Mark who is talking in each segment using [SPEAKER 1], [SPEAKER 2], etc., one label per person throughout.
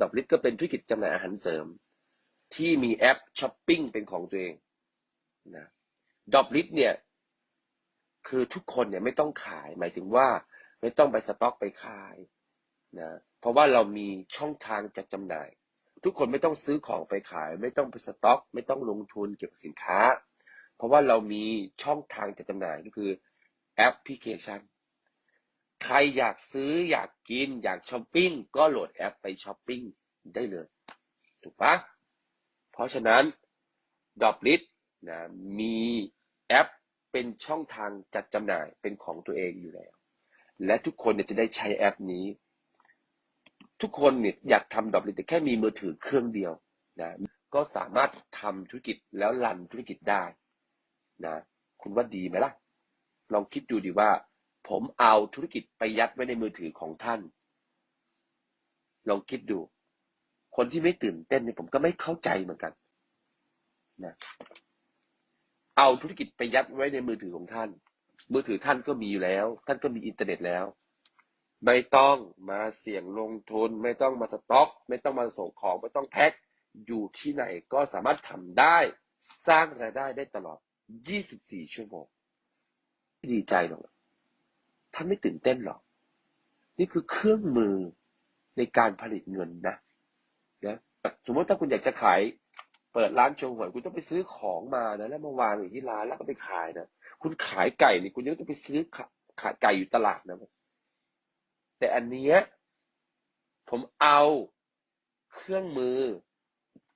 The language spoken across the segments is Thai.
[SPEAKER 1] ดอกลิสก็เป็นธุรกิจจำหน่ายอาหารเสริม ที่มีแอปช้อปปิ้งเป็นของตัวเองนะดอกลิสเนี่ย คือทุกคนเนี่ยไม่ต้องขายหมายถึงว่าไม่ต้องไปสต็อกไปขายนะเพราะว่าเรามีช่องทางจัดจำหน่าย ทุกคนไม่ต้องซื้อของไปขาย ไม่ต้องไปสต็อก ไม่ต้องลงทุนเกี่ยวกับสินค้า เพราะว่าเรามีช่องทางจัดจำหน่ายก็คือแอปพลิเคชัน ใครอยากซื้ออยากกิน อยากช้อปปิ้ง ก็โหลดแอปไปช้อปปิ้งได้เลย ถูกปะเพราะฉะนั้นดอบลิสนะมีแอปเป็นช่องทางจัดจำหน่ายเป็นของตัวเองอยู่แล้ว และทุกคนเนี่ยจะได้ใช้แอปนี้ ทุกคนเนี่ยอยากทำดอบลิสแต่แค่มีมือถือเครื่องเดียวนะก็สามารถทำธุรกิจแล้วรันธุรกิจได้นะคุณว่าดีไหมล่ะ ลองคิดดูดีว่า ผมเอาธุรกิจไปยัดไว้ในมือถือของท่าน ลองคิดดู คนที่ไม่ตื่นเต้นเนี่ยผมก็ไม่เข้าใจเหมือนกันนะเอาธุรกิจไปยัดไว้ในมือถือของท่าน มือถือท่านก็มีอยู่แล้ว ท่านก็มีอินเทอร์เน็ตแล้ว ไม่ต้องมาเสี่ยงลงทุน ไม่ต้องมาสต็อก ไม่ต้องมาส่งของ ไม่ต้องแพ็ค อยู่ที่ไหนก็สามารถทำได้ สร้างรายได้ได้ตลอด 24 ชั่วโมงดีใจหรอก ท่านไม่ตื่นเต้นหรอก นี่คือเครื่องมือในการผลิตเงินนะนะสมมติถ้าคุณอยากจะขาย เปิดร้านโชว์หวยคุณต้องไปซื้อของมานะแล้วมาวางอยู่ที่ร้านแล้วก็ไปขายนะคุณขายไก่นี่คุณยังต้องไปซื้อขาขายไก่อยู่ตลาดนะแต่อันเนี้ยผมเอาเครื่องมือ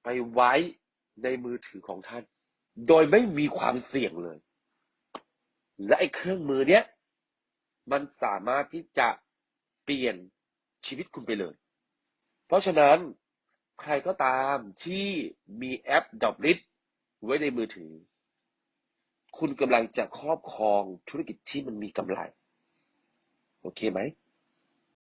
[SPEAKER 1] ไปไว้ในมือถือของท่าน โดยไม่มีความเสี่ยงเลย และไอ้เครื่องมือเนี้ย มันสามารถที่จะเปลี่ยนชีวิตคุณไปเลย เพราะฉะนั้นใครก็ตามที่มีแอปดอบลิทไว้ในมือถือ คุณกำลังจะครอบครองธุรกิจที่มันมีกำไร โอเคไหม